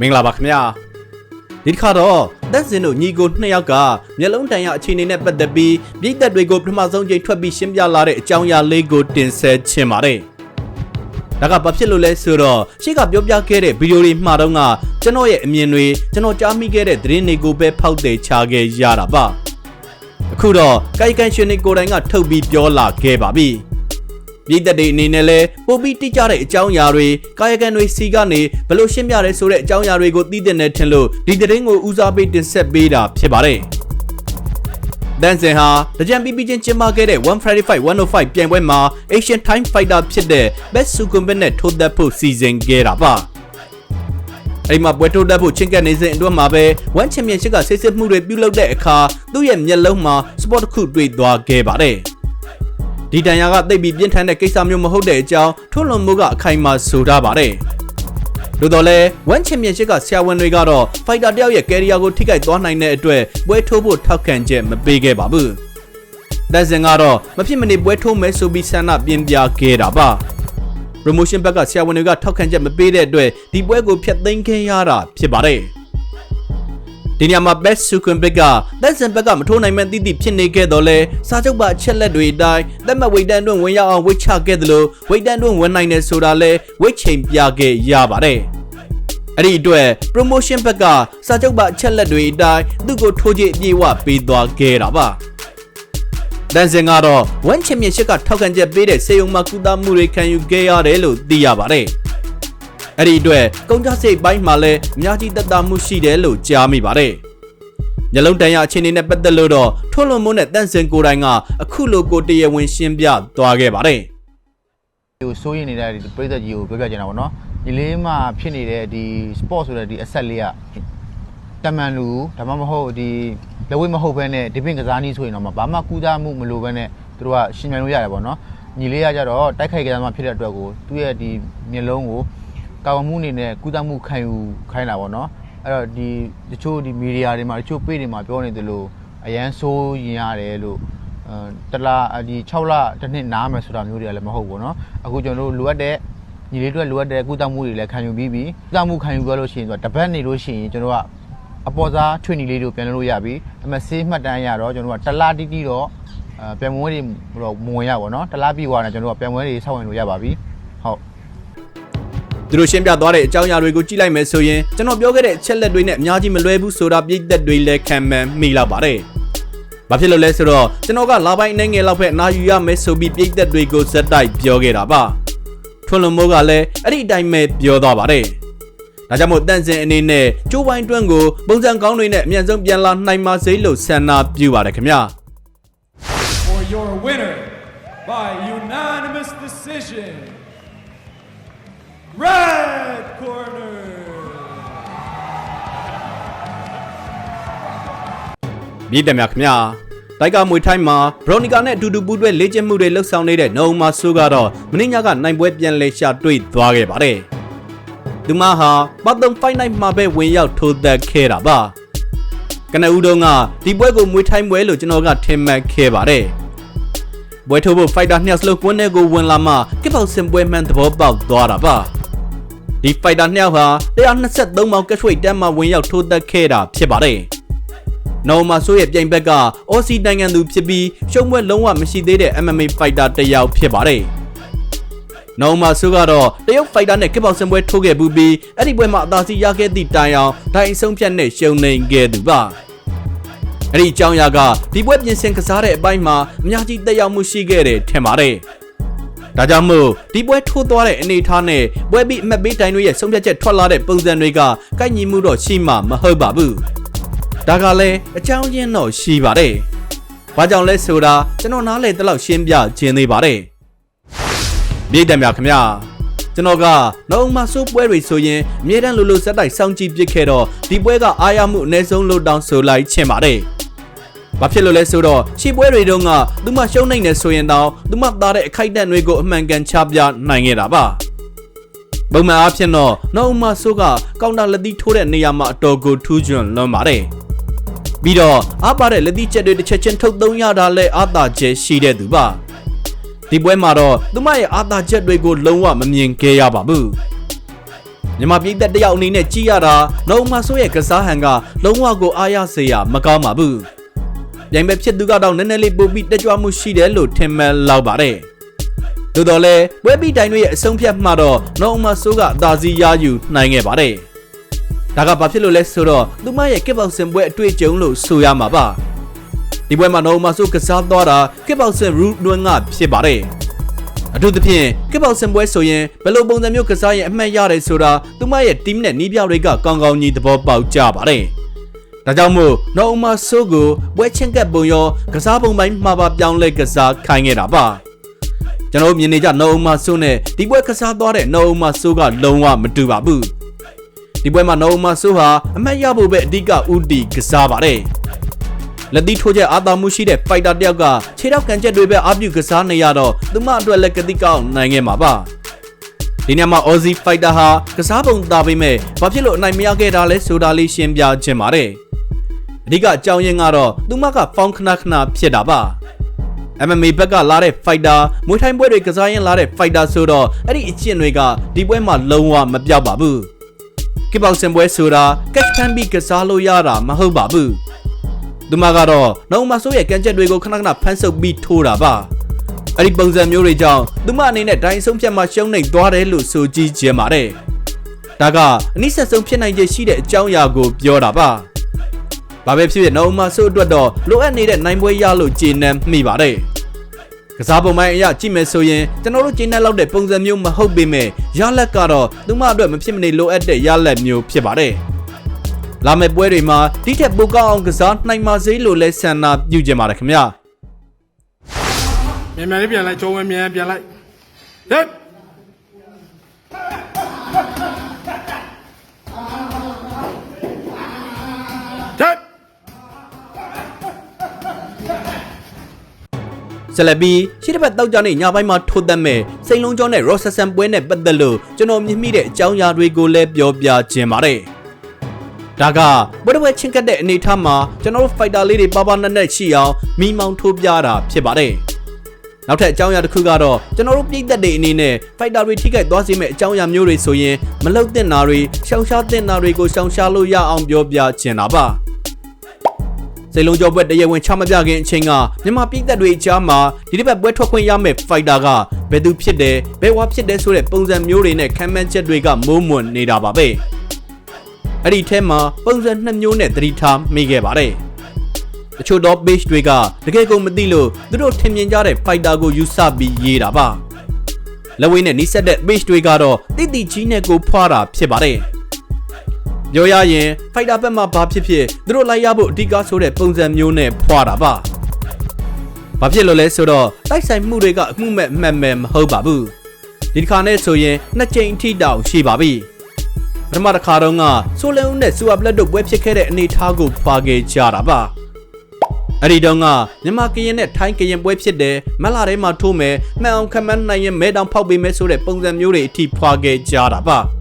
မင်္ဂလာပါခင်ဗျာဒီတစ်ခါတော့သက်စင်တို့ညီကိုနှစ်ယောက်ကမျက်လုံးတန်ရအခြေအနေနဲ့ပတ်သက်ပြီးပြည်သက်တွေကိုပထမဆုံးချိန်ထွက်ပြီးရှင်းပြလာတဲ့အကြောင်းအရာလေးကိုတင်ဆက်ချင်ပါတယ်ဒါကဘာဖြစ်လို့လဲဆိုတော့ရှေ့ကပြောပြခဲ့တဲ့ဗီဒီယိုတွေမှာတော့ကကျွန်တော်ရဲ့အမြင်တွေကျွန်တော်ကြားမိခဲ့တဲ့သတင်းတွေကိုပဲဖောက်တယ်ချခဲ့ရတာပါအခုတော့ကိုက်ကန်ရှင်တွေကိုယ်တိုင်ကထုတ်ပြီးပြောလာခဲ့ပါပြီ ပြည်သက်တွေအနေနဲ့လဲပို့ပြီးတိကျတဲ့အကြောင်းအရာတွေကာယကံတွေစီကနေဘယ်လိုရှင်းပြရဲဆိုတဲ့အကြောင်းအရာတွေကိုသိတဲ့နဲ့ထင်လို့ဒီသတင်းကိုဦးစားပေးတင်ဆက်ပေးတာဖြစ်ပါတယ်။ဒန်စင်ဟာတကြံပြီးပြီးချင်းကျင်းပခဲ့တဲ့135 105ပြိုင်ပွဲမှာ Asian Time Fighter ဖြစ်တဲ့ Best Sukumbet နဲ့ထိုးသက်ဖို့စီစဉ်ခဲ့တာပါ။အဲ့မှာပွဲထိုးတက်ဖို့ချင်းကပ်နေစဉ်အတွင်းမှာပဲ1 Championship ကဆိတ်စစ်မှုတွေပြုလုပ်တဲ့အခါသူ့ရဲ့မျက်လုံးမှာ sport တစ်ခုတွေ့သွားခဲ့ပါတယ်။ ဒီတန်ရာကတိတ်ပြီးပြင်းထန်တဲ့ကိစ္စမျိုးမဟုတ်တဲ့အကြောင်းထွန်းလွန်မှုကအခိုင်အမာဆိုထားပါတယ်။သို့တော်လည်း1 Championship ကဆရာဝန်တွေကတော့ fighter တယောက်ရဲ့ career ကိုထိခိုက်သွားနိုင်တဲ့အတွက်ပွဲထိုးဖို့ထောက်ခံချက်မပေးခဲ့ပါဘူး။ဒဇင်ကတော့မဖြစ်မနေပွဲထိုးမယ်ဆိုပြီးဆန္ဒပြင်းပြခဲ့တာပါ။ promotion ဘက်ကဆရာဝန်တွေကထောက်ခံချက်မပေးတဲ့အတွက်ဒီပွဲကိုဖျက်သိမ်းခဲ့ရတာဖြစ်ပါတယ်။ ဒီညမှာ best sukumbit ကသက်စင်ဘက်ကမထိုးနိုင်မှန်းသိသိဖြစ်နေခဲ့တော့လဲစားချုပ်ပါအချက်လက်တွေအတိုင်းသက်မှတ်ဝိတ်တန်းတွင်ဝင်ရောက်အောင်ဝိတ်ချခဲ့သလိုဝိတ်တန်းတွင်ဝင်နိုင်တယ်ဆိုတာလဲဝိတ်ချိန်ပြခဲ့ရပါတယ်အဲ့ဒီအတွက် promotion ဘက်ကစားချုပ်ပါအချက်လက်တွေအတိုင်းသူ့ကိုထိုးကြည့်အပြေအဝပေးသွားခဲ့တာပါဒန်စင်ကတော့ဝမ်ချင်မြင့်ရှစ်ကထောက်ခံချက်ပေးတဲ့စေယုံမှာကုသမှုတွေခံယူခဲ့ရတယ်လို့သိရပါတယ်။ အဲ့ဒီအတွက်ကုန်ကြစိတ်ပိုင်းမှာလည်းအများကြီးသက်သာမှုရှိတယ်လို့ကြားမိပါတယ်။ညလုံးတန်ရအခြေအနေနဲ့ပတ်သက်လို့တော့ထွန်းလွန်မိုးနဲ့တန့်စင်ကိုယ်တိုင်ကအခုလိုကိုတရားဝင်ရှင်းပြသွားခဲ့ပါတယ်ဒီကိုစိုးရင်နေတဲ့ဒီပြည်သက်ကြီးကိုပြောပြချင်တာပေါ့နော်ဒီလေးမှာဖြစ်နေတဲ့ဒီ sport ဆိုတဲ့ဒီအဆက်လေးကတမန်လူဒါမှမဟုတ်ဒီလက်ဝဲမဟုတ်ဘဲနဲ့ဒီပင်ကစားနည်းဆိုရင်တော့ဘာမှကူးသားမှုမလိုဘဲနဲ့သူတို့ကရှင်မြန်လို့ရတယ်ပေါ့နော်ညီလေးကကြတော့တိုက်ခိုက်ကစားမှဖြစ်တဲ့အတွက်ကိုသူ့ရဲ့ဒီမျက်လုံးကို ကာဝမှုအနေနဲ့ကူးသားမှုခံယူခိုင်းတာပေါ့နော်အဲ့တော့ဒီတချို့ဒီမီဒီယာတွေမှာတချို့ page တွေမှာပြောနေသလိုအရန်ဆိုးရင်ရတယ်လို့ အဲတလားဒီ6လတစ်နှစ်နားမယ်ဆိုတာမျိုးတွေကလည်းမဟုတ်ဘူးเนาะအခုကျွန်တော်တို့လိုအပ်တဲ့ညီလေးတို့လိုအပ်တဲ့ကုသမှုတွေလည်းခံယူပြီးပြီကုသမှုခံယူကြလို့ရှိရင်တော့တပတ်နေလို့ရှိရင်ကျွန်တော်ကအပေါ်စားထွေနီလေးတို့ပြန်လို့ရပြီအမဆေးမှတ်တမ်းရတော့ကျွန်တော်ကတလားတိတိတော့အဲပြန်ပွဲတွေတော့မဝင်ရပါတော့တလားပြီးသွားတယ်ကျွန်တော်ကပြန်ပွဲတွေစောင့်ဝင်လို့ရပါပြီဟုတ် ။ သူတို့ရှင်းပြသွားတဲ့အကြောင်းအရာတွေကိုကြည့်လိုက်မယ်ဆိုရင်ကျွန်တော်ပြောခဲ့တဲ့အချက်လက်တွေနဲ့အများကြီးမလွဲဘူးဆိုတာပြည့်သက်တွေလည်းခံမှန်းမိလောက်ပါတယ်။ဘာဖြစ်လို့လဲဆိုတော့ကျွန်တော်ကလာပိုင်းအနေငယ်လောက်ပဲအနာယူရမယ်ဆိုပြီးပြည့်သက်တွေကိုဇက်တိုက်ပြောခဲ့တာပါ။ထွန်းလွန်မိုးကလည်းအဲ့ဒီအတိုင်းပဲပြောသွားပါတယ်။ဒါကြောင့်မို့တန့်စင်အနေနဲ့ကျိုးပိုင်းတွန်းကိုပုံစံကောင်းတွေနဲ့အမြန်ဆုံးပြန်လာနိုင်ပါစေလို့ဆန္ဒပြုပါတယ်ခင်ဗျာ for your winner by unanimous decision. Red corner. မြည်တယ်များခင်ဗျာတိုက်ကမွေထိုင်းမှာဘရိုနီကာနဲ့အတူတူပူးတွဲလေ့ကျင့်မှုတွေလှုပ်ဆောင်နေတဲ့နိုမာဆိုးကတော့မင်းညကနိုင်ပွဲပြန်လဲရှာတွေ့သွားခဲ့ပါတယ်သူမဟာပတ်တုံဖိုင်နိုင်မှာပဲဝင်ရောက်ထိုးသက်ခဲ့တာပါကနဦးတုံးကဒီပွဲကိုမွေထိုင်းပွဲလို့ကျွန်တော်ကထင်မှတ်ခဲ့ပါတယ်ပွဲထိုးဖို့ဖိုက်တာနှစ်ယောက်စလုံးကွန်းထဲကိုဝင်လာမှကစ်ပေါက်စင်ပွဲမှန်သဘောပေါက်သွားတာပါ ဒီဖိုက်တာနှစ်ယောက်ဟာ123ပေါင်ကက်ရွှေတန်းမှာဝင်ရောက်ထိုးသက်ခဲ့တာဖြစ်ပါတယ်။နော်မာဆိုးရဲ့ပြိုင်ဘက်ကအော်စီနိုင်ငံသူဖြစ်ပြီးရှုံးပွဲလုံးဝမရှိသေးတဲ့ MMA fighter တစ်ယောက်ဖြစ်ပါတယ်။နော်မာဆိုးကတော့တရုတ် fighter နဲ့ကစ်ပေါက်စင်ပွဲထိုးခဲ့ပူးပြီးအဲ့ဒီပွဲမှာအသာစီရခဲ့သည့်တိုင်အောင်ဒိုင်ဆုံးဖြတ်နဲ့ရှုံနေခဲ့သူပါ။အဲ့ဒီအကြောင်းအရာကဒီပွဲပြင်ဆင်ကစားတဲ့အပိုင်းမှာအများကြီးတက်ရောက်မှုရှိခဲ့တယ်ထင်ပါတယ်။ ဒါကြောင့်မို့ဒီပွဲထိုးသွားတဲ့အနေအထားနဲ့ပွဲပြီးအမှတ်ပေးတိုင်တွေရဲ့ဆုံးဖြတ်ချက်ထွက်လာတဲ့ပုံစံတွေကကိုက်ညီမှုတော့ရှိမှမဟုတ်ပါဘူး။ဒါကလည်းအကြောင်းရင်းတော့ရှိပါတယ်။ဘာကြောင့်လဲဆိုတာကျွန်တော်နားလေတလောက်ရှင်းပြခြင်းသေးပါတယ်။မြေတံမြခင်ဗျာကျွန်တော်ကနှုံမဆိုးပွဲတွေဆိုရင်အမြဲတမ်းလိုလိုစက်တိုက်စောင့်ကြည့်ပစ်ခဲ့တော့ဒီပွဲကအားရမှုအနည်းဆုံးလို့တောင်းဆိုလိုက်ချင်ပါတယ်။ ဘာဖြစ်လို့လဲဆိုတော့ရှီပွဲတွေတုန်းကသူမရှုံးနိုင်နေဆိုရင်တော့သူမသားတဲ့အခိုက်အတန့်တွေကိုအမှန်ကန်ချပြနိုင်ခဲ့တာပါပုံမှန်အားဖြင့်တော့နှုံမဆိုးကကောင်တာလက်သီးထိုးတဲ့နေရာမှာအတော်ကိုထူးချွန်လွန်ပါတယ်ပြီးတော့အားပါတဲ့လက်သီးချက်တွေတစ်ချက်ချင်းထုတ်သုံးရတာလဲအားသာချက်ရှိတဲ့သူပါဒီပွဲမှာတော့သူမရဲ့အားသာချက်တွေကိုလုံးဝမမြင်ခဲ့ရပါဘူးမြန်မာပြည်သက်တယောက်အနေနဲ့ကြည်ရတာနှုံမဆိုးရဲ့ကစားဟန်ကလုံးဝကိုအားရစေရမကောင်းပါဘူး ပြိုင်ပွဲဖြစ်သူကတော့နည်းနည်းလေးပိုပြီးတက်ကြွမှုရှိတယ်လို့ထင်မှန်လောက်ပါတယ်သို့တော်လည်းပွဲပြီးတိုင်းတွေရဲ့အဆုံးဖြတ်မှတော့နှုံမဆိုးကအသာစီးရယူနိုင်ခဲ့ပါတယ်ဒါကဘာဖြစ်လို့လဲဆိုတော့သူမရဲ့ကစ်ဘောက်ဆင်ပွဲအတွေ့အကြုံလို့ဆိုရမှာပါဒီပွဲမှာနှုံမဆိုးကစားသွားတာကစ်ဘောက်ဆင်ရူဒွန်းကဖြစ်ပါတယ်အထူးသဖြင့်ကစ်ဘောက်ဆင်ပွဲဆိုရင်ဘယ်လိုပုံစံမျိုးကစားရင်အမှတ်ရတယ်ဆိုတာသူမရဲ့ team နဲ့နီးပြတွေကကောင်းကောင်းကြီးသဘောပေါက်ကြပါတယ်။ ဒါကြောင့်မို့နောင်အမဆိုးကိုပွဲချင်းကပ်ပုံရောကစားပုံပိုင်းမှာပါပြောင်းလဲကစားခိုင်းခဲ့တာပါ။ကျွန်တော်တို့မြင်နေကြနောင်အမဆိုးနဲ့ဒီပွဲကစားသွားတဲ့နောင်အမဆိုးကလုံးဝမတူပါဘူး။ဒီပွဲမှာနောင်အမဆိုးဟာအမှတ်ရဖို့ပဲအဓိကဦးတည်ကစားပါတယ်။လက်သီးထိုးချက်အားသာမှုရှိတဲ့ဖိုက်တာတစ်ယောက်ကခြေထောက်ကန်ချက်တွေပဲအပြုကစားနေရတော့သူမအတွက်လက်ကတိကောက်နိုင်ခဲ့မှာပါဒီနေ့မှာ Aussie Fighter ဟာကစားပုံသာပေမဲ့ဘာဖြစ်လို့အနိုင်မရခဲ့တာလဲဆိုတာလေးရှင်းပြခြင်းပါတယ် အဓိကအကြောင်းရင်းကတော့သူမကဖောင်းခဏခဏဖြစ်တာပါ MMA ဘက်ကလာတဲ့ fighter မွေးထိုင်းပွဲတွေကစားရင်လာတဲ့ fighter ဆိုတော့အဲ့ဒီအကျင့်တွေကဒီပွဲမှာလုံးဝမပြောက်ပါဘူးကစ်ဘောက်ဆင်ပွဲဆိုတာ catch can be ကစားလို့ရတာမဟုတ်ပါဘူးသူမကတော့နှုံမဆိုးရဲ့ကန်ချက်တွေကိုခဏခဏဖမ်းဆုပ်ပြီးထိုးတာပါအဲ့ဒီပုံစံမျိုးတွေကြောင့်သူမအနေနဲ့ဒိုင်းဆုံးဖြတ်မှရှုံးနေသွားတယ်လို့ဆိုကြည့်ခြင်းပါတယ်ဒါကအနည်းဆက်ဆုံးဖြစ်နိုင်ခြေရှိတဲ့အကြောင်းအရာကိုပြောတာပါ ဘာပဲဖြစ်ဖြစ်နှုံမဆိုးအတွက်တော့လိုအပ်နေတဲ့နိုင်ပွဲရလို့ကျေနပ်မိပါတယ်ကစားပုံပိုင်းအရကြည့်မယ်ဆိုရင်ကျွန်တော်တို့ကျေနပ်လောက်တဲ့ပုံစံမျိုးမဟုတ်ပေမဲ့ရလက်ကတော့သူမအတွက်မဖြစ်မနေလိုအပ်တဲ့ရလက်မျိုးဖြစ်ပါတယ်လာမယ့်ပွဲတွေမှာဒီထက်ပိုကောင်းအောင်ကစားနိုင်ပါစေလို့လဲဆန္ဒပြုကြပါတယ်ခင်ဗျာမြန်မြန်လေးပြန်လိုက်ချုံဝင်မြန်ပြန်လိုက်ဟဲ့ဟဲ့ ဆက်လက်ပြီးရှေ့တစ်ပတ်တောက်ကြနေညပိုင်းမှာထိုးသက်မဲ့စိန်လုံးကျောင်းနဲ့ Rossesson ပွဲနဲ့ပတ်သက်လို့ကျွန်တော်မြင်မိတဲ့အကြောင်းအရာတွေကိုလည်းပြောပြခြင်းပါတယ်။ဒါကဘွဲ့ဘွဲ့ချင်းကတ်တဲ့အနေအထားမှာကျွန်တော်တို့ fighter လေးတွေပါပါနက်နက်ရှိအောင်မိမောင်းထိုးပြတာဖြစ်ပါတယ်။နောက်ထပ်အကြောင်းအရာတစ်ခုကတော့ကျွန်တော်တို့ပြည်သက်တွေအနေနဲ့ fighter တွေထိခိုက်သွားစေမယ့်အကြောင်းအရာမျိုးတွေဆိုရင်မလုတ်တင်တာတွေရှောင်ရှားတင်တာတွေကိုရှောင်ရှားလို့ရအောင်ပြောပြခြင်းတာပါ။ စိတ်လုံးကြောပွဲတရဝင်ချမပြခင်အချိန်ကမြန်မာပြည်သက်တွေအကြားမှာဒီတစ်ပတ်ပွဲထွက်ခွင့်ရမယ့် fighter ကဘယ်သူဖြစ်တယ်ဘယ်ဝါဖြစ်တယ်ဆိုတဲ့ပုံစံမျိုးတွေနဲ့ခံမှန်းချက်တွေကမိုးမွန်နေတာပါပဲအဲ့ဒီထဲမှာပုံစံနှစ်မျိုးနဲ့သတိထားမိခဲ့ပါတယ်တချို့တော့ page တွေကတကယ်ကိုမသိလို့သူတို့ထင်မြင်ကြတဲ့ fighter ကိုယူဆပြီးရေးတာပါလက်ဝဲနဲ့နီးစပ်တဲ့ page တွေကတော့တိတိကြီးနဲ့ကိုဖွာတာဖြစ်ပါတယ် ပြောရရင်ဖိုက်တာဘက်မှာဘာဖြစ်ဖြစ်သူတို့လိုက်ရဖို့အဓိကဆိုတဲ့ပုံစံမျိုးနဲ့ဖွာတာပါ။ဘာဖြစ်လို့လဲဆိုတော့တိုက်ဆိုင်မှုတွေကအမှုမဲ့အမှတ်မဲ့မဟုတ်ပါဘူး။ဒီတစ်ခါနဲ့ဆိုရင်နှစ်ကြိမ်ထိတောင်ရှိပါပြီ။ပထမတစ်ခါတော့ကဆိုလန်ဦးနဲ့စူပါပလက်တို့ပွဲဖြစ်ခဲ့တဲ့အနေအထားကိုဖွာခဲ့ကြတာပါ။အဲ့ဒီတော့ကမြန်မာကရင်နဲ့ထိုင်းကရင်ပွဲဖြစ်တယ်မက်လာထဲမှာထိုးမယ်မှန်အောင်ခမန်းနိုင်ရင်မဲတောင်ဖောက်ပေးမယ်ဆိုတဲ့ပုံစံမျိုးတွေအထိဖွာခဲ့ကြတာပါ။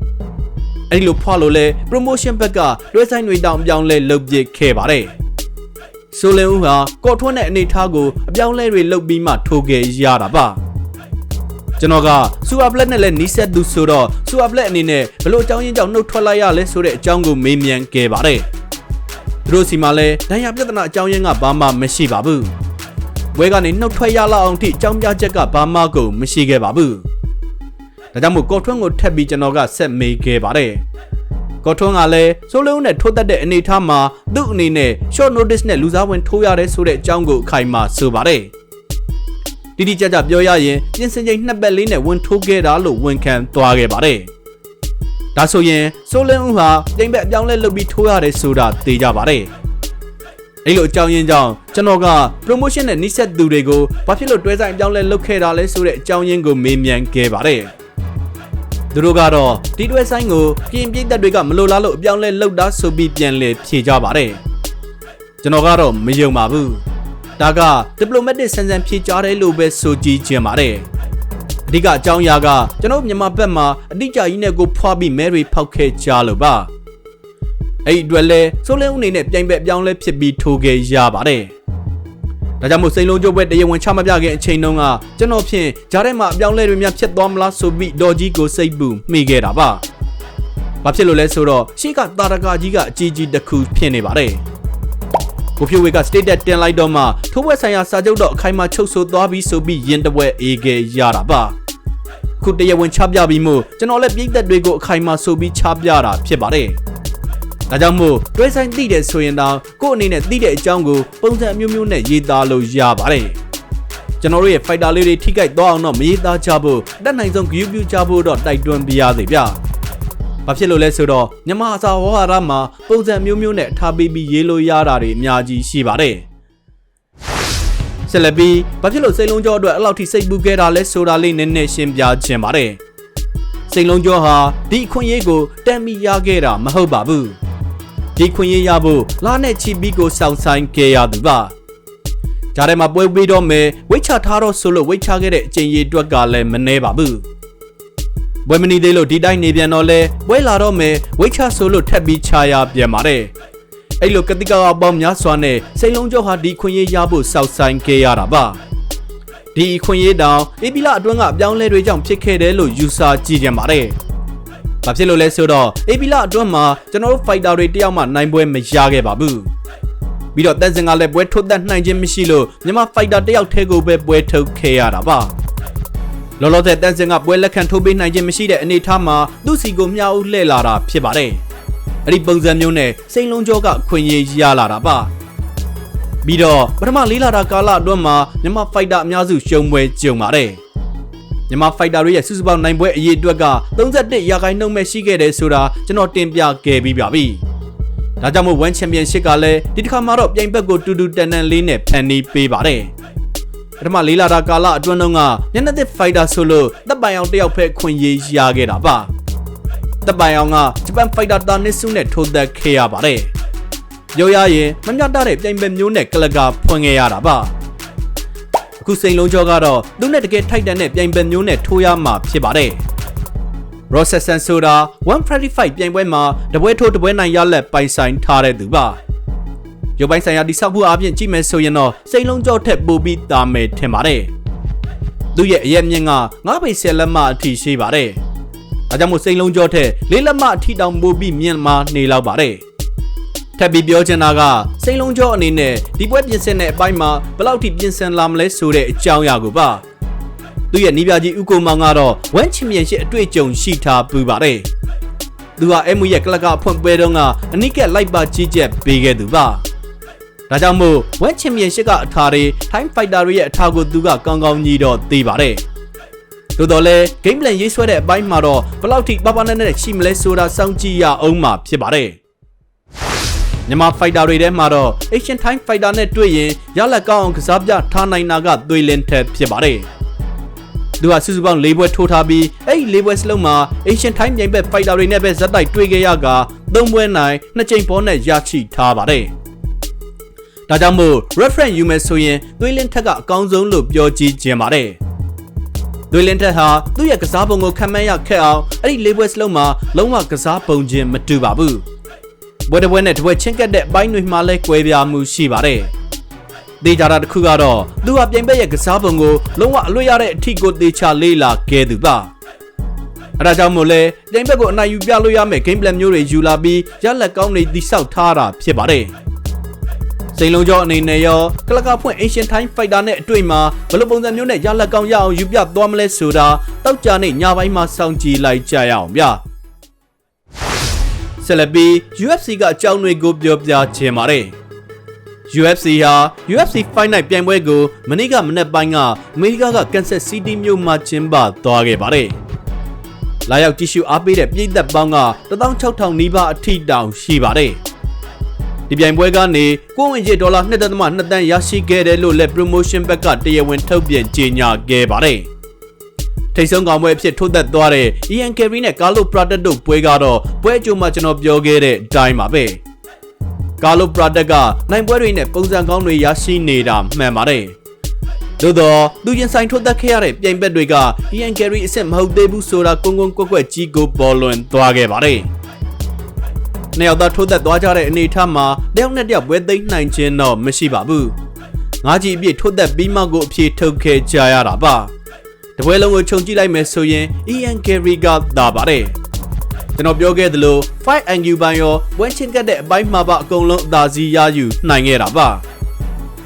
အဲ့ဒီလိုဖွာလို့လဲ promotion ဘက်ကတွဲဆိုင်တွေတောင်အပြောင်းလဲလုပ်ပစ်ခဲ့ပါတယ်။ဆိုလင်ဦးဟာကော့ထွန်းတဲ့အနေထားကိုအပြောင်းလဲတွေလုပ်ပြီးမှထိုးခဲ့ရတာပါ။ကျွန်တော်ကစူပါပလက်နဲ့လည်းနီးစပ်သူဆိုတော့စူပါပလက်အနေနဲ့ဘလို့အကြောင်းရင်းကြောင့်နှုတ်ထွက်လိုက်ရလဲဆိုတဲ့အကြောင်းကိုမေးမြန်းခဲ့ပါတယ်။သူတို့စီမှာလည်းဒဏ်ရာပြဿနာအကြောင်းရင်းကဘာမှမရှိပါဘူး။ဘွဲကနေနှုတ်ထွက်ရလောက်အောင်ထိအကြောင်းပြချက်ကဘာမှကိုမရှိခဲ့ပါဘူး။ ဒါကြောင့်မို့ကော်ထွန်းကိုထပ်ပြီးကျွန်တော်ကဆက်မေးခဲ့ပါတယ်။ကော်ထွန်းကလည်းစိုးလုံးနဲ့ထိုးတက်တဲ့အနေအထားမှာသူ့အနေနဲ့ short notice နဲ့လူစားဝင်ထိုးရတယ်ဆိုတဲ့အကြောင်းကိုအခိုင်အမာဆိုပါတယ်။တိတိကျကျပြောရရင်ပြင်စင်ချိန်နှစ်ပတ်လေးနဲ့ဝင်ထိုးခဲ့တာလို့ဝန်ခံသွားခဲ့ပါတယ်။ဒါဆိုရင်စိုးလင်းဦးဟာတိမ်ဘက်အပြောင်းလဲလုပ်ပြီးထိုးရတယ်ဆိုတာသိကြပါတယ်။အဲ့လိုအကြောင်းရင်းကြောင့်ကျွန်တော်က promotion နဲ့နှိစက်သူတွေကိုဘာဖြစ်လို့တွဲဆိုင်အပြောင်းလဲလုပ်ခဲ့တာလဲဆိုတဲ့အကြောင်းရင်းကိုမေးမြန်းခဲ့ပါတယ်။ သူတို့ကတော့တီတွဲဆိုင်ကိုပြင်ပြိသက်တွေကမလိုလားလို့အပြောင်းလဲလှုပ်တာဆိုပြီးပြန်လေဖြေကြပါတယ်ကျွန်တော်ကတော့မယုံပါဘူးဒါက diplomatic ဆန်ဆန်ဖြေကြတယ်လို့ပဲဆိုကြည့်ခြင်းပါတယ်အဓိကအကြောင်းအရာကကျွန်တော်မြန်မာဘက်မှာအတိအကျကြီးနဲ့ကိုဖွာပြီးမဲတွေဖောက်ခဲ့ကြလို့ပါအဲ့ဒီအတွက်လဲစိုးလင်းဦးနေနဲ့ပြိုင်ဘက်အပြောင်းလဲဖြစ်ပြီးထိုးခဲ့ရပါတယ် ဒါကြောင့်မို့စိန်လုံးကျုပ်ဘက်တရားဝင်ချမပြခင်အချိန်တုန်းကကျွန်တော်ဖြင့်ဂျားထဲမှာအပြောင်းလဲတွေများဖြစ်သွားမလားဆိုပြီးဒေါ်ကြီးကိုစိတ်ပူမိခဲ့တာပါ။ဘာဖြစ်လို့လဲဆိုတော့ရှေ့ကတာရကကြီးကအကြီးကြီးတစ်ခုဖြစ်နေပါတယ်။ကိုဖြိုဝေက state တက်တင်လိုက်တော့မှထိုးပွဲဆိုင်ရာစာချုပ်တော့အခိုင်အမာချုပ်ဆိုသွားပြီးဆိုပြီးရင်တပွဲအေးခဲ့ရတာပါ။ခုတရားဝင်ချပြပြီးမှကျွန်တော်လည်းပြည်သက်တွေကိုအခိုင်အမာဆိုပြီးချပြတာဖြစ်ပါတယ်။ ဒါကြောင့်မို့တွဲဆိုင်သိတယ်ဆိုရင်တော့ကို့အနေနဲ့သိတဲ့အကြောင်းကိုပုံစံအမျိုးမျိုးနဲ့ရေးသားလို့ရပါတယ်။ကျွန်တော်တို့ရဲ့ fighter လေးတွေထိခိုက်သွားအောင်တော့မရေးသားကြဖို့အတက်နိုင်ဆုံး view view ကြဖို့တော့တိုက်တွန်းပြရစေဗျ။ဘာဖြစ်လို့လဲဆိုတော့မြမအစာဝါရမှာပုံစံမျိုးမျိုးနဲ့ထားပေးပြီးရေးလို့ရတာတွေအများကြီးရှိပါတယ်။ဆက်လက်ပြီးဘာဖြစ်လို့စိတ်လုံးကြောအတွက်အဲ့လောက်ထိစိတ်ပူခဲ့တာလဲဆိုတာလေးနည်းနည်းရှင်းပြခြင်းပါတယ်။စိတ်လုံးကြောဟာဒီအခွင့်အရေးကိုတမ်းပြီးရခဲ့တာမဟုတ်ပါဘူး။ ဒီခွင့်ရရဖို့လာနဲ့ချီပြီးကိုစောင့်ဆိုင်ခဲ့ရသူပါ။ဂျားထဲမှာပွဲပြီးတော့မယ်ဝိတ်ချထားတော့ဆိုလို့ဝိတ်ချခဲ့တဲ့အချိန်ကြီးအတွက်ကလည်းမနှဲပါဘူး။ပွဲမနီသေးလို့ဒီတိုင်းနေပြန်တော့လဲပွဲလာတော့မယ်ဝိတ်ချဆိုလို့ထပ်ပြီးချရပြန်ပါတယ်။အဲ့လိုကတိကာအပေါင်းများစွာနဲ့စိတ်လုံးကျော်ဟာဒီခွင့်ရရဖို့စောင့်ဆိုင်ခဲ့ရတာပါ။ဒီခွင့်ရတောင်အေပီလာအတွင်းကအပြောင်းလဲတွေကြောင့်ဖြစ်ခဲ့တယ်လို့ယူဆကြည့်ကြပါတယ်။ ဘာဖြစ်လို့လဲဆိုတော့အေပီလာအတွင်းမှာကျွန်တော်တို့ fighter တွေတယောက်မှနိုင်ပွဲမရခဲ့ပါဘူး။ပြီးတော့တန်စင်ကလည်းပွဲထုတ်သက်နိုင်ခြင်းမရှိလို့မြန်မာ fighter တယောက်ထဲကိုပဲပွဲထုတ်ခဲ့ရတာပါ။လောလောဆယ်တန်စင်ကပွဲလက်ခံထိုးပေးနိုင်ခြင်းမရှိတဲ့အနေအထားမှာသူ့စီကိုမျှောက်လှည့်လာတာဖြစ်ပါတယ်။အဲ့ဒီပုံစံမျိုးနဲ့စိန်လုံးကျော်ကအခွင့်အရေးရလာတာပါ။ပြီးတော့ပထမလေးလာတာကာလအတွင်းမှာမြန်မာ fighter အများစုရှုံးပွဲကြုံပါတယ်။ မြန်မာ fighter တွေရဲ့စုစုပေါင်းနိုင်ပွဲအရေးအတွက်က31ရာခိုင်နှုန်းပဲရှိခဲ့တယ်ဆိုတာကျွန်တော်တင်ပြခဲ့ပြီးပါပြီ။ဒါကြောင့်မို့ One Championship ကလည်းဒီတစ်ခါမှတော့ပြိုင်ဘက်ကိုတူတူတန်တန်လေးနဲ့ဖန်တီးပေးပါတယ်။ပထမလေးလာတာကာလအတွင်းတုန်းကမျက်နှာသစ် fighter ဆိုလို့တပ်ပိုင်အောင်တယောက်ဖက်ခွင့်ရေးရခဲ့တာပါ။တပ်ပိုင်အောင်ကဂျပန် fighter တာနစ်စုနဲ့ထိုးသက်ခဲ့ရပါတယ်။ပြောရရင်မမျှတတဲ့ပြိုင်ဘက်မျိုးနဲ့ကလကာဖွင့်ခဲ့ရတာပါ။ အခုစိန်လုံးကျော်ကတော့သူနဲ့တကယ်ထိုက်တန်တဲ့ပြိုင်ဘက်မျိုးနဲ့ထိုးရမှာဖြစ်ပါတယ်။ Rossesson ဆိုတာ135ပြိုင်ပွဲမှာတပွဲထိုးတပွဲနိုင်ရလက်ပိုင်ဆိုင်ထားတဲ့သူပါရုပ်ပိုင်းဆိုင်ရာတိဆောက်မှုအပြင်ကြည့်မယ်ဆိုရင်တော့စိန်လုံးကြောထက်ပိုပြီးတာမယ်ထင်ပါတယ်သူရဲ့အရက်မြင့်က9ပေ10လက်မအထိရှိပါတယ်ဒါကြောင့်မို့စိန်လုံးကြောထက်4လက်မအထိတောင်ပိုပြီးမြင့်မာနေလောက်ပါတယ် ထပ်ပြီးပြောချင်တာကစိန်လုံးကြောအနေနဲ့ဒီပွဲပြင်ဆင်တဲ့အပိုင်းမှာဘယ်လောက်ထိပြင်ဆင်လာမလဲဆိုတဲ့အကြောင်းအရာကိုပါသူရဲ့နီးပြကြီးဥကိုမောင်ကတော့ဝမ်ချင်ပီယံရှစ်အတွေ့အကြုံရှိထားပူပါတယ်။သူဟာအမ်မူရဲ့ကလကအဖွင့်ပွဲတုန်းကအနိကက်လိုက်ပါကြီးချက်ပေးခဲ့သူပါ။ဒါကြောင့်မို့ဝမ်ချင်ပီယံရှစ်ကအထာတွေထိုင်းဖိုက်တာတွေရဲ့အထာကိုသူကကောင်းကောင်းကြီးတော့သိပါတယ်။သို့တော်လဲ game plan ရေးဆွဲတဲ့အပိုင်းမှာတော့ဘယ်လောက်ထိပပနဲ့နဲ့ရှိမလဲဆိုတာစောင့်ကြည့်ရအောင်မှာဖြစ်ပါတယ်။ မြန်မာ fighter တွေထဲမှာတော့ Asian Time Fighter နဲ့တွေ့ရင်ရလက်ကောင်းအောင်ကစားပြထားနိုင်တာကသွေးလင်းထက်ဖြစ်ပါတယ်။သူကစုစုပေါင်း၄ပွဲထိုးထားပြီးအဲ့ဒီ၄ပွဲစလုံးမှာ Asian Time ပြိုင်ဘက် fighter တွေနဲ့ပဲဇက်တိုက်တွေ့ခဲ့ရက၃ပွဲနိုင်၂ချိန်ပေါ်နဲ့ရရှိထားပါတယ်။ဒါကြောင့်မို့ reference ယူမယ်ဆိုရင်သွေးလင်းထက်ကအကောင်းဆုံးလို့ပြောကြည့်ခြင်းပါတယ်။သွေးလင်းထက်ဟာသူ့ရဲ့ကစားပုံကိုခံမှန်းရခက်အောင်အဲ့ဒီ၄ပွဲစလုံးမှာလုံးဝကစားပုံချင်းမတူပါဘူး။ ဘွဲတစ်ပွဲနဲ့တစ်ပွဲချင်းကပ်တဲ့အပိုင်းတွေမှာလည်းကွဲပြားမှုရှိပါတယ်။ဒေကြတာတစ်ခုကတော့သူဟာပြိုင်ဘက်ရဲ့ကစားပုံကိုလုံးဝအလွတ်ရတဲ့အထီကိုတေချာလေးလာခဲ့သူပါအဲဒါကြောင့်မို့လဲပြိုင်ဘက်ကိုအနိုင်ယူပြလို့ရမယ့် game plan မျိုးတွေယူလာပြီးရလက်ကောင်းတွေတိဆောက်ထားတာဖြစ်ပါတယ်စိန်လုံးကျော်အနေနဲ့ရောကလကဖွင့် Asian Time Fighter နဲ့အတွေ့မှာဘယ်လိုပုံစံမျိုးနဲ့ရလက်ကောင်းရအောင်ယူပြသွားမလဲဆိုတာတောက်ကြနဲ့ညပိုင်းမှာစောင့်ကြည့်လိုက်ကြရအောင်ဗျ ဆက်လက်ပြီး UFC ကအကြောင်းတွေကိုပြောပြချင်ပါတယ် UFC ဟာ UFC Fight Night ပြိုင်ပွဲကိုမနေ့ကမနက်ပိုင်းကအမေရိကက Kansas City မြို့မှာကျင်းပသွားခဲ့ပါတယ်။လာရောက်ကြည့်ရှုအားပေးတဲ့ပြည်သက်ပေါင်းက16000နီးပါးအထိတောင်ရှိပါတယ်။ဒီပြိုင်ပွဲကနေကိုဝင်ကြီးဒေါ်လာ2.2တန်းရရှိခဲ့တယ်လို့လည်း promotion ဘက်ကတရားဝင်ထုတ်ပြန်ကြေညာခဲ့ပါတယ်။ ထိတ်ဆုံးကောင်ပွဲအဖြစ်ထိုးသက်သွားတဲ့ Ian Carey နဲ့ Carlo Prater တို့ပွဲကတော့ပွဲအကျိုးမှာကျွန်တော်ပြောခဲ့တဲ့အတိုင်းပါပဲ။ကာလိုပရာတက်ကနိုင်ပွဲတွေနဲ့ပုံစံကောင်းတွေရရှိနေတာမှန်ပါတယ်။သို့တော့သူရင်ဆိုင်ထုတ်သက်ခဲ့ရတဲ့ပြိုင်ဘက်တွေက Ian Carey အဆင့်မဟုတ်သေးဘူးဆိုတာကုန်းကုန်းကွက်ကွက်ကြီးကိုပေါ်လွင်သွားခဲ့ပါတယ်။နှစ်ယောက်သားထိုးသက်သွားကြတဲ့အနေအထားမှာတယောက်နဲ့တယောက်ပွဲသိမ်းနိုင်ခြင်းတော့မရှိပါဘူး။ငါးကြီးအပြည့်ထိုးသက်ပြီးမှကိုအပြေထုတ်ခဲ့ကြရတာပါ။ တပွဲလုံးကိုခြုံကြည့်လိုက်မယ်ဆိုရင် Ian Carey ကသာပါတယ်။ကျွန်တော်ပြောခဲ့သလို fight angle ဘိုင်းရောဝင်းချင်းကတ်တဲ့အပိုင်းမှာပါအကုန်လုံးအသာစီးရယူနိုင်ခဲ့တာပါ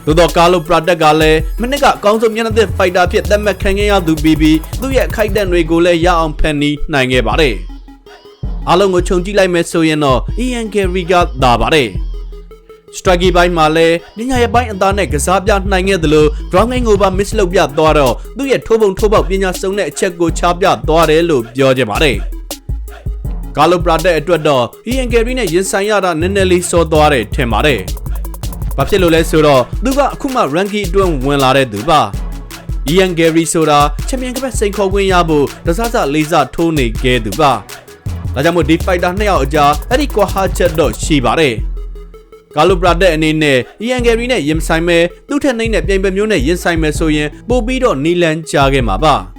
သို့တော့ကာလိုပရာတက်ကလည်းမနစ်ကအကောင်းဆုံးမျက်နှာသစ်ဖိုက်တာဖြစ်သတ်မှတ်ခံခဲ့ရသူပြီးပြီးသူ့ရဲ့အခိုက်အတန့်တွေကိုလည်းရအောင်ဖန်တီးနိုင်ခဲ့ပါတယ်အားလုံးကိုခြုံကြည့်လိုက်မယ်ဆိုရင်တော့ Ian Gary ကသာပါတယ် strike ဘိုင်းမှာလည်းညညာရဲ့ဘိုင်းအသားနဲ့ကစားပြနိုင်ခဲ့သလို draw game ကိုပါ miss လုပ်ပြသွားတော့သူ့ရဲ့ထိုးပုံထိုးပေါက်ပညာစုံတဲ့အချက်ကိုချပြသွားတယ်လို့ပြောကြပါတယ်ကာလိုပရာတက်အတွက်တော့ Ian Gary နဲ့ရင်ဆိုင်ရတာနည်းနည်းလေးစောသွားတယ်ထင်ပါတယ်။ဘာဖြစ်လို့လဲဆိုတော့သူကအခုမှ ranking အတွင်းဝင်လာတဲ့သူပါ။ Ian Gary ဆိုတာချန်ပီယံကပတ်စိန်ခေါ်ခွင့်ရဖို့တစားစလေးစားထိုးနေခဲ့သူပါ။ဒါကြောင့်မို့ဒီ fighter နှစ်ယောက်အကြားအဲ့ဒီကွာဟာချက်တော့ရှိပါတယ်။ ကာလိုပရာတက်အနေနဲ့ Ian Gary နဲ့ရင်ဆိုင်မဲ့သူ့ထက်နှိမ့်တဲ့ပြိုင်ပွဲမျိုးနဲ့ရင်ဆိုင်မဲ့ဆိုရင်ပို့ပြီးတော့နီလန်ကြားခဲ့မှာပါ။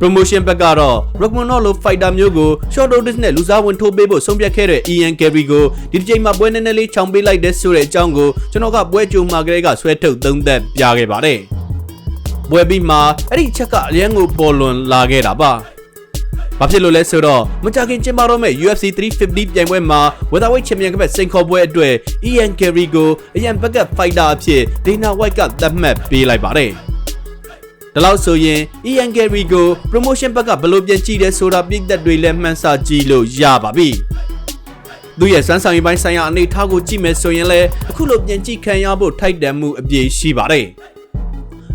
promotion ဘက်ကတော့ Rockmanol လို fighter မျိုးကို short notice နဲ့လူစားဝင်ထိုးပေးဖို့ဆုံးဖြတ်ခဲ့တဲ့ Ian Gary ကိုဒီတစ်ချိန်မှာပွဲနည်းနည်းလေးချောင်ပေးလိုက်တဲ့ဆိုတဲ့အကြောင်းကိုကျွန်တော်ကပွဲကြိုမှာကလေးကဆွဲထုတ်သုံးသက်ပြခဲ့ပါတယ်။ပွဲပြီးမှာအဲ့ဒီချက်ကအရန်ကိုပေါ်လွန်လာခဲ့တာပါ။ ဘာဖြစ်လို့လဲဆိုတော့မကြခင်ကျင်းပတော့မဲ့ UFC 350ပြိုင်ပွဲမှာ Welterweight Champion ကပဲစိန်ခေါ်ပွဲအတွက် Ian Gary ကိုအရန်ဘက်က fighter အဖြစ် Dana White ကသတ်မှတ်ပေးလိုက်ပါတယ်။ဒါလို့ဆိုရင် Ian Gary ကို promotion ဘက်ကဘယ်လိုပြန်ကြည့်လဲဆိုတာပြည်သက်တွေလည်းမှန်းဆကြည့်လို့ရပါပြီ။သူရဲ့စမ်းဆောင်ရေးပိုင်းဆိုင်ရာအနေအထားကိုကြည့်မယ်ဆိုရင်လည်းအခုလိုပြန်ကြည့်ခံရဖို့ထိုက်တန်မှုအပြည့်ရှိပါတယ်။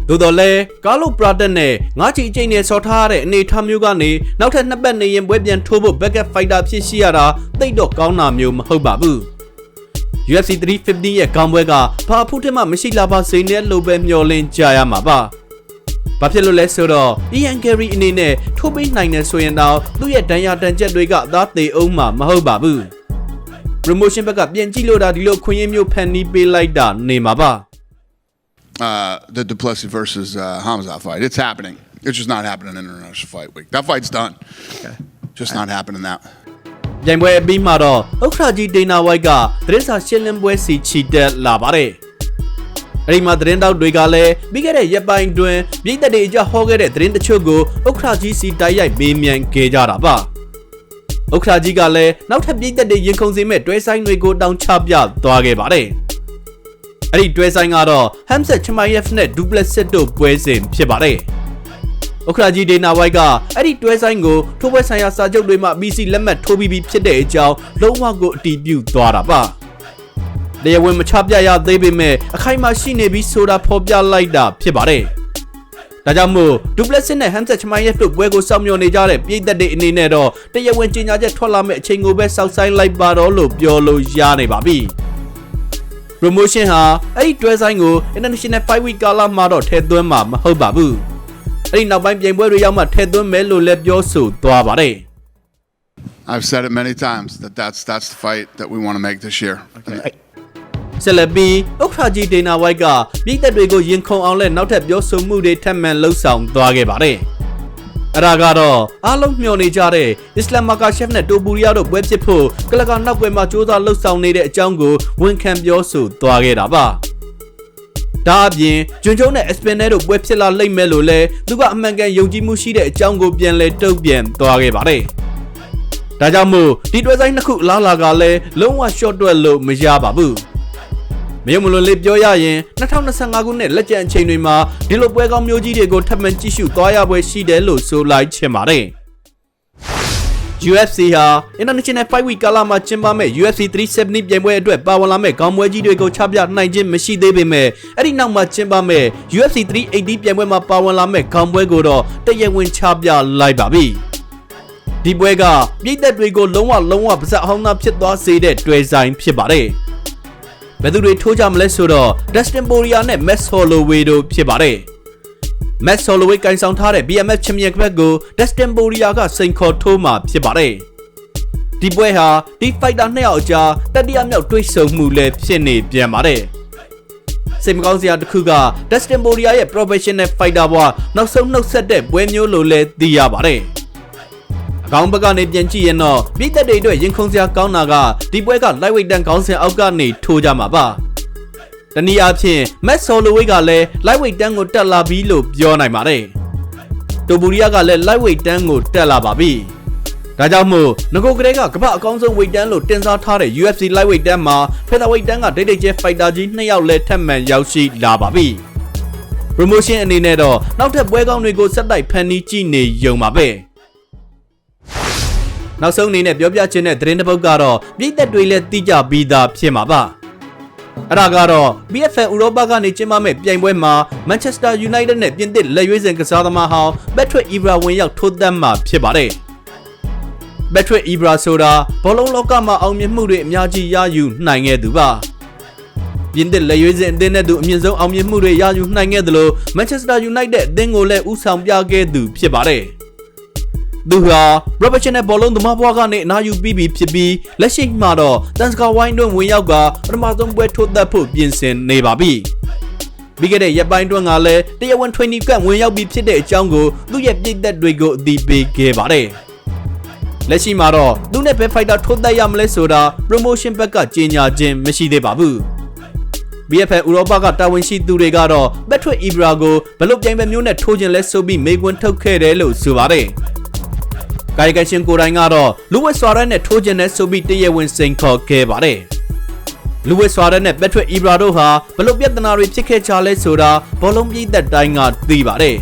သို့တော်လည်းကာလိုပရာတက်နဲ့ငါးချီအကျိန်နဲ့ဆော်ထားရတဲ့အနေအထားမျိုးကနေနောက်ထပ်နှစ်ပတ်နေရင်ပွဲပြန်ထိုးဖို့ backup fighter ဖြစ်ရှိရတာတိတ်တော့ကောင်းတာမျိုးမဟုတ်ပါဘူး။ UFC 350ရဲ့ကောင်းပွဲကဘာဖုထက်မှမရှိလာပါစေနဲ့လို့ပဲမျှော်လင့်ကြရမှာပါ။ဘာဖြစ်လို့လဲဆိုတော့ Ian Gary အနေနဲ့ထိုးပေးနိုင်တယ်ဆိုရင်တော့သူ့ရဲ့ဒဏ်ရာတန်ချက်တွေကအသားသေးအောင်မှာမဟုတ်ပါဘူး promotion ဘက်ကပြန်ကြည့်လို့ဒါဒီလိုခွင့်ရမျိုးဖန်နီးပေးလိုက်တာနေမှာပါ uh, the Duplessis versus uh, Hamza fight. It's happening. It's just not happening in International Fight Week. That fight's done. Just not happening now. ပြိုင်ပွဲအပြီးမှာတော့ဥက္ခရာကြီးဒေနာဝိုက်ကသတင်းစာရှင်းလင်းပွဲစီချီတက်လာပါတယ်အဲ့ဒီမှာသတင်းတောက်တွေကလည်းပြီးခဲ့တဲ့ရက်ပိုင်းတွင်ပြည်သက်တွေအကြဟောခဲ့တဲ့သတင်းတချို့ကိုဥက္ခရာကြီးစီတိုက်ရိုက်မေးမြန်းခဲ့ကြတာပါဥက္ခရာကြီးကလည်းနောက်ထပ်ပြည်သက်တွေရင်ခုန်စေမဲ့တွဲဆိုင်တွေကိုတောင်းချပြသွားခဲ့ပါတယ် အဲ့ဒီတွဲဆိုင်ကတော့ Hamzat Chimaev နဲ့ Duplessis တို့ပွဲစဉ်ဖြစ်ပါတယ်ဥက္ခရာကြီးဒေနာဝိုက်ကအဲ့ဒီတွဲဆိုင်ကိုထိုးပွဲဆိုင်ရာစာချုပ်တွေမှာ BC လက်မှတ်ထိုးပြီးပြီဖြစ်တဲ့အကြောင်းလုံးဝကိုအတည်ပြုသွားတာပါ။တရားဝင်မချပြရသေးပေမဲ့အခိုင်အမာရှိနေပြီးဆိုတာဖော်ပြလိုက်တာဖြစ်ပါတယ်။ဒါကြောင့်မို့ Duplessis နဲ့ Hamzat Chimaev တို့ပွဲကိုစောင့်မျှော်နေကြတဲ့ပြည်သက်တွေအနေနဲ့တော့တရားဝင်ကြေညာချက်ထွက်လာမယ့်အချိန်ကိုပဲစောင့်ဆိုင်းလိုက်ပါတော့လို့ပြောလို့ရနေပါပြီ။ promotion ဟာအဲ့ဒီတွဲဆိုင်ကို International Fight Week ကာလမှာတော့ထည့်သွင်းမှာမဟုတ်ပါဘူး။အဲ့ဒီနောက်ပိုင်းပြိုင်ပွဲတွေရောက်မှထည့်သွင်းမယ်လို့လည်းပြောဆိုသွားပါတယ် I've said it many times that that's that's the fight that we want to make this year. And ဆက်လက်ပြီးဥက္ခရာကြီးဒေနာဝိုက်ကပြည်သက်တွေကိုရင်ခုန်အောင်လဲနောက်ထပ်ပြောဆိုမှုတွေထပ်မံလှုပ်ဆောင်သွားခဲ့ပါတယ် အဲ့ဒါကတော့အားလုံးမျှော်နေကြတဲ့အစ္စလမ်မာကာရှက်နဲ့တိုပူရီယာတို့ပွဲဖြစ်ဖို့ကလကနောက်ပွဲမှာစ조사လှုပ်ဆောင်နေတဲ့အကြောင်းကိုဝန်ခံပြောဆိုသွားခဲ့တာပါဒါအပြင်ဂျွန်ကျုံနဲ့အက်စပင်နဲတို့ပွဲဖြစ်လာလိမ့်မယ်လို့လဲသူကအမှန်ကန်ယုံကြည်မှုရှိတဲ့အကြောင်းကိုပြန်လဲတုံ့ပြန်သွားခဲ့ပါတယ်။ဒါကြောင့်မို့ဒီတွဲဆိုင်နှစ်ခုအလားအလာကလည်းလုံးဝ short တွက်လို့မရပါဘူး။ မယုံမလွန်လေးပြောရရင်2025ခုနှစ်လက်ကျန်အချိန်တွေမှာဒီလိုပွဲကောင်းမျိုးကြီးတွေကိုထပ်မံကြည့်ရှုသွားရပွဲရှိတယ်လို့ဆိုလိုက်ချင်ပါတယ်။ UFC ဟာ International Fight Week ကာလမှာကျင်းပမဲ့ UFC 370ပြိုင်ပွဲအတွက်ပါဝင်လာမဲ့ခေါင်းပွဲကြီးတွေကိုချပြနိုင်ခြင်းမရှိသေးပေမဲ့အဲ့ဒီနောက်မှာကျင်းပမဲ့ UFC 380ပြိုင်ပွဲမှာပါဝင်လာမဲ့ခေါင်းပွဲကိုတော့တရဝင်ချပြလိုက်ပါပြီ။ဒီပွဲကပြည်သက်တွေကိုလုံးဝလုံးဝပါစက်အဟောင်းသားဖြစ်သွားစေတဲ့တွေ့ဆိုင်ဖြစ်ပါတယ်။ ဘယ်သူတွေထိုးကြမလဲဆိုတော့ Dustin Poirier နဲ့ Max Holloway တို့ဖြစ်ပါတယ်။ Matt Holloway ကန်ဆောင်ထားတဲ့ BMF Champion ကပတ်ကို Dustin Poirier ကစိန်ခေါ်ထိုးမှာဖြစ်ပါတယ်။ဒီပွဲဟာဒီ fighter နှစ်ယောက်အကြားတတိယမြောက်တွေ့ဆုံမှုလည်းဖြစ်နေပြန်ပါတယ်။စိတ်မကောင်းစရာတစ်ခုက Dustin Poirier ရဲ့ professional fighter ဘဝနောက်ဆုံးနှုတ်ဆက်တဲ့ပွဲမျိုးလိုလည်းသိရပါတယ်။ အကောင်းဘက်ကနေပြန်ကြည့်ရင်တော့ပြည်သက်တွေအတွက်ရင်ခုန်စရာကောင်းတာကဒီပွဲက lightweight တန်းခေါင်းစဉ်အောက်ကနေထိုးကြမှာပါ။တနည်းအားဖြင့် Matt Holloway ကလည်း lightweight တန်းကိုတက်လာပြီလို့ပြောနိုင်ပါတယ်။တိုဘူရီယာကလည်း lightweight တန်းကိုတက်လာပါပြီ။ဒါကြောင့်မို့ငကိုကလေးကကမ္ဘာအကောင်းဆုံးဝိတ်တန်းလို့တင်စားထားတဲ့ UFC lightweight တန်းမှာဖေသာဝိတ်တန်းကဒိတ်ဒိတ်ကျဲဖိုက်တာကြီးနှစ်ယောက်လဲထပ်မံရောက်ရှိလာပါပြီ promotion အနေနဲ့တော့နောက်ထပ်ပွဲကောင်းတွေကိုဆက်တိုက်ဖန်တီးကြည့်နေရုံပါပဲ နောက်ဆုံးအနေနဲ့ပြောပြချင်တဲ့သတင်းတစ်ပုဒ်ကတော့ပြည်သက်တွေလည်းတိကျပြီးသားဖြစ်မှာပါအဲ့ဒါကတော့ BFL ဥရောပကနေကျင်းပမဲ့ပြိုင်ပွဲမှာ Manchester United နဲ့ပြင်သစ်လက်ရွေးစင်ကစားသမားဟောင်း Patrick Evra ဝင်ရောက်ထိုးသတ်မှာဖြစ်ပါတယ် Patrick Evra ဆိုတာဘောလုံးလောကမှာအောင်မြင်မှုတွေအများကြီးရယူနိုင်ခဲ့သူပါပြင်သစ်လက်ရွေးစင်အသင်းနဲ့သူအမြင့်ဆုံးအောင်မြင်မှုတွေရယူနိုင်ခဲ့သလို Manchester United အသင်းကိုလည်းဦးဆောင်ပြခဲ့သူဖြစ်ပါတယ် သူဟာ professional ဘောလုံးသမားဘွားကနေအနာယူပြီးပြီဖြစ်ပြီးလက်ရှိမှာတော့တန်စကာဝိုင်းတွင်ဝင်ရောက်ကပထမဆုံးပွဲထိုးသက်ဖို့ပြင်ဆင်နေပါပြီပြီးခဲ့တဲ့ရက်ပိုင်းတွင်ကလည်းတရားဝင် training camp ဝင်ရောက်ပြီးဖြစ်တဲ့အကြောင်းကိုသူ့ရဲ့ပြည်သက်တွေကိုအသိပေးခဲ့ပါတယ်လက်ရှိမှာတော့သူနဲ့ဘယ်ဖိုက်တာထိုးသက်ရမလဲဆိုတာ promotion ဘက်ကကြေညာခြင်းမရှိသေးပါဘူး BFL ဥရောပကတာဝန်ရှိသူတွေကတော့ Patrick Ibra ကိုဘယ်လိုပြိုင်ပွဲမျိုးနဲ့ထိုးခြင်းလဲဆိုပြီးမေးခွန်းထုတ်ခဲ့တယ်လို့ဆိုပါတယ်။ ကာယကရှင်ကိုယ်တိုင်ကတော့လူဝက်ဆွာရက်နဲ့ထိုးခြင်းနဲ့ဆိုပြီးတရဝင်စိန်ခေါ်ခဲ့ပါတယ်။လူဝက်ဆွာရက်နဲ့ Patrick Ibra တို့ဟာဘယ်လိုပြဿနာတွေဖြစ်ခဲ့ကြလဲဆိုတာဘောလုံးပြည်သက်တိုင်းကသိပါတယ်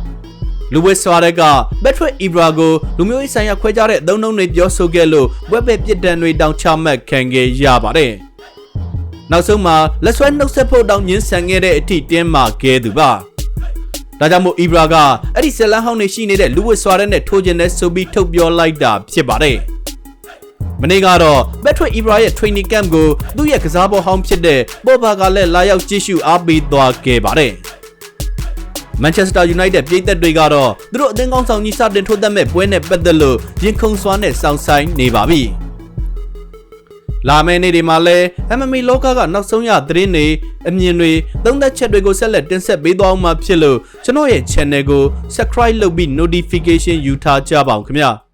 ။လူဝက်ဆွာရက်က Patrick Ibra ကိုလူမျိုးရေးဆိုင်ရာခွဲခြားတဲ့အသုံးအနှုန်းတွေပြောဆိုခဲ့လို့ဝက်ပဲပြစ်ဒဏ်တွေတောင်ချမှတ်ခံခဲ့ရပါတယ်။နောက်ဆုံးမှာလက်ဆွဲနှုတ်ဆက်ဖို့တောင်းညင်းဆန်ခဲ့တဲ့အထိတင်းမာခဲ့သူပါ ဒါကြောင့်မို့အီဘရာကအဲ့ဒီဇလန်ဟောင်းနေရှိနေတဲ့လူဝစ်ဆွာတဲ့နဲ့ထိုးကျင်တဲ့ဆိုပြီးထုတ်ပြောလိုက်တာဖြစ်ပါတယ်မနေ့ကတော့ဘက်ထွေအီဘရာရဲ့ training camp ကိုသူ့ရဲ့ကစားပေါ်ဟောင်းဖြစ်တဲ့ပေါ်ဘာကလည်းလာရောက်ကြည့်ရှုအားပေးသွားခဲ့ပါတယ်မန်ချက်စတာယူနိုက်တက်ပြည်သက်တွေကတော့သူတို့အသင်းကောင်းဆောင်ကြီးစတင်ထိုးသက်မဲ့ပွဲနဲ့ပတ်သက်လို့ရင်ခုန်စွာနဲ့စောင့်ဆိုင်နေပါပြီ။ လာမယ့်နေ့တွေမှာလည်း MMA လောကကနောက်ဆုံးရသတင်းတွေအမြင်တွေသုံးသက်ချက်တွေကိုဆက်လက်တင်ဆက်ပေးသွားအောင်မှာဖြစ်လို့ကျွန်တော်ရဲ့ channel ကို subscribe လုပ်ပြီး notification ယူထားကြပါအောင်ခင်ဗျာ။